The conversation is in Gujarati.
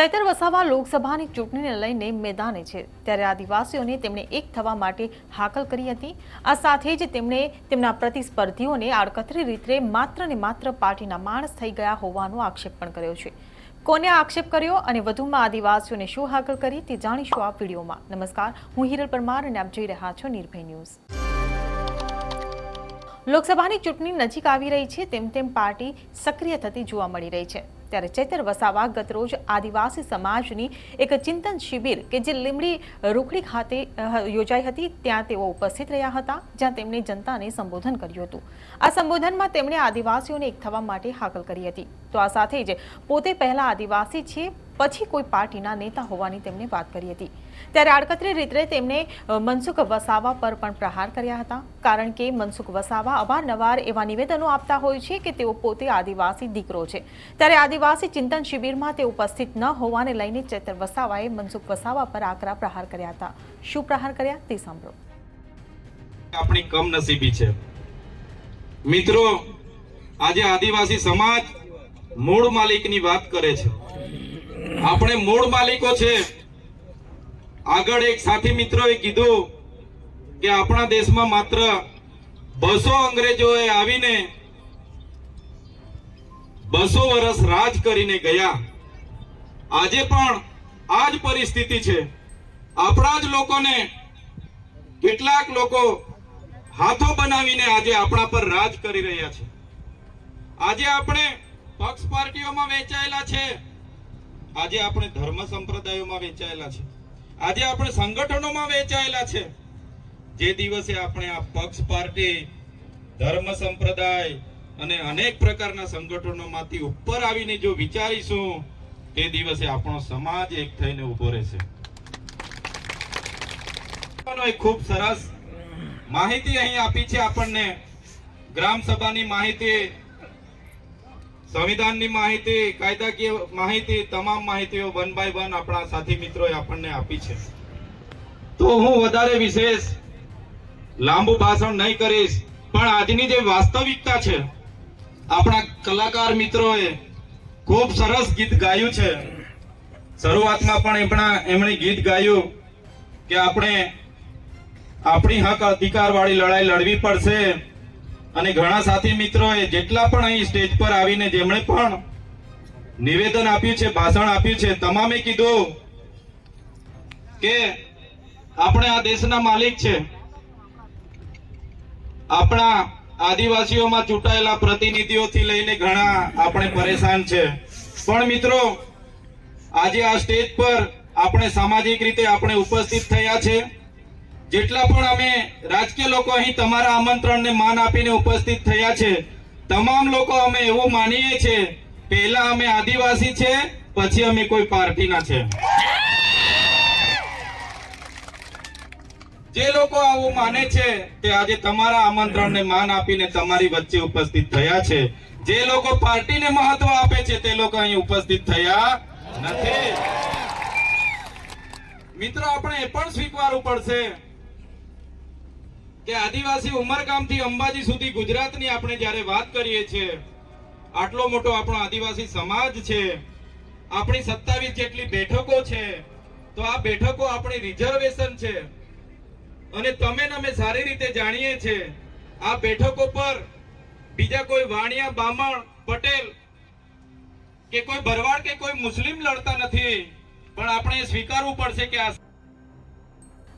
ચૈતર વસાવા લોકસભાની ચૂંટણીને લઈને મેદાને છે. ત્યારે આદિવાસીઓને તેમણે એક થવા માટે હાકલ કરી હતી. આ સાથે જ તેમણે તેમના પ્રતિસ્પર્ધીઓને આડકતરી રીતે માત્ર ને માત્ર પાર્ટીના માણસ થઈ ગયા હોવાનો આક્ષેપ પણ કર્યો છે. કોને આક્ષેપ કર્યો અને વધુમાં આદિવાસીઓને શું હાકલ કરી તે જાણીશું આ વિડીયોમાં. નમસ્કાર, હું હિરલ પરમાર અને આપ જોઈ રહ્યા છો નિર્ભય ન્યૂઝ. લોકસભાની ચૂંટણી નજીક આવી રહી છે, તેમ તેમ પાર્ટી સક્રિય થતી જોવા મળી રહી છે. ત્યારે ચૈતર વસાવા ગતરોજ આદિવાસી સમાજની એક ચિંતન શિબિર કે જે લીમડી રૂખડી ખાતે યોજાઈ હતી. ત્યાં તેઓ ઉપસ્થિત રહ્યા હતા, જ્યાં તેમણે જનતાને સંબોધન કર્યું હતું. આ સંબોધનમાં તેમણે આદિવાસીઓને એક થવા માટે હાકલ કરી હતી. તો આ સાથે જ પોતે પહેલા આદિવાસી છે પછી કોઈ પાર્ટીના નેતા હોવાની તેમણે વાત કરી હતી. ત્યારે આડકતરી રીતે તેમણે મનસુખ વસાવા પર પણ પ્રહાર કર્યા હતા. કારણ કે મનસુખ વસાવા અવારનવાર એવા નિવેદનો આપતા હોય છે કે તેઓ પોતે આદિવાસી દીકરો છે. ત્યારે આદિવાસી ચિંતન શિબિરમાં તે ઉપસ્થિત ન હોવાને લઈને ચેતર વસાવાએ મનસુખ વસાવા પર આકરા પ્રહાર કર્યા હતા. શું પ્રહાર કર્યા? તે સાંભળો. આપણી કમનસીબી છે. મિત્રો, આજે આદિવાસી સમાજ મૂળ માલિકની વાત કરે છે. આપણે મૂળ માલિકો છે. આગળ એક સાથી મિત્રોએ કીધું કે આપણા દેશમાં માત્ર બસો અંગ્રેજોએ આવીને બસો વર્ષ રાજ કરીને ગયા. આજે પણ આ જ પરિસ્થિતિ છે. આપણા જ લોકોને કેટલાક લોકો હાથો બનાવીને આજે આપણા પર રાજ કરી રહ્યા છે. આજે આપણે પક્ષ પાર્ટીઓમાં વેચાયેલા છે. આજે આપણે ધર્મ સંપ્રદાયોમાં વેચાયેલા છે. આજે આપણે સંગઠનોમાં વેચાયેલા છે. જે દિવસે આપણે આ પક્ષ પાર્ટી, ધર્મ સંપ્રદાય અને અનેક પ્રકારના સંગઠનોમાંથી ઉપર આવીને જો વિચારીશું, તે દિવસે આપણો સમાજ એક થઈને ઊભો રહેશે. ખૂબ સરસ માહિતી અહીં આપી છે આપણને. ગ્રામ સભાની માહિતી સંવિધાનની માહિતી, કાયદાકીય માહિતી, તમામ માહિતીઓ વન બાય વન આપણા સાથી મિત્રોએ આપણને આપી છે. તો હું વધારે વિશેષ લાંબુ ભાષણ નહીં કરીશ, પણ આજની જે વાસ્તવિકતા છે, આપણા કલાકાર મિત્રોએ ખૂબ સરસ ગીત ગાયું છે. શરૂઆતમાં પણ એમણા એમણે ગીત ગાયું કે આપણે આપણી હક અધિકાર વાળી લડાઈ લડવી પડશે. અને ઘણા સાથી મિત્રોએ જેટલા પણ અહીં સ્ટેજ પર આવીને જેમણે પણ નિવેદન આપ્યું છે, ભાષણ આપ્યું છે, તમામે કીધું કે આપણે આ દેશના માલિક છે. આપણા આદિવાસીઓમાં ચૂંટાયેલા પ્રતિનિધિઓથી લઈને ઘણા આપણે પરેશાન છે. પણ મિત્રો, આજે આ સ્ટેજ પર આપણે સામાજિક રીતે આપણે ઉપસ્થિત થયા છે. જેટલા પણ અમે રાજકીય લોકો અહીં તમારા આમંત્રણને માન આપીને ઉપસ્થિત થયા છે, તમામ લોકો અમે એવું માનીએ છીએ પહેલા અમે આદિવાસી છે, પછી અમે કોઈ પાર્ટીના છે. જે લોકો આવું માને છે, તે આજે તમારા આમંત્રણને માન આપીને તમારી વચ્ચે ઉપસ્થિત થયા છે. જે લોકો પાર્ટીને મહત્વ આપે છે, તે લોકો અહીં ઉપસ્થિત થયા નથી. મિત્રો, આપણે એ પણ સ્વીકારવું પડશે. કે આદિવાસી ઉમરગામથી અંબાજી સુધી ગુજરાતની આપણે જ્યારે વાત કરીએ છીએ, આટલો મોટો આપણો આદિવાસી સમાજ છે, આપણી સત્તાવીસ જેટલી બેઠકો છે, તો આ બેઠકો આપણી રિઝર્વેશન છે. અને તમે અમે સારી રીતે જાણીએ છીએ, આ બેઠકો પર બીજા કોઈ વાણિયા, બામણ, પટેલ કે કોઈ ભરવાડ કે કોઈ મુસ્લિમ લડતા નથી, પણ આપણે સ્વીકારવું પડશે કે આ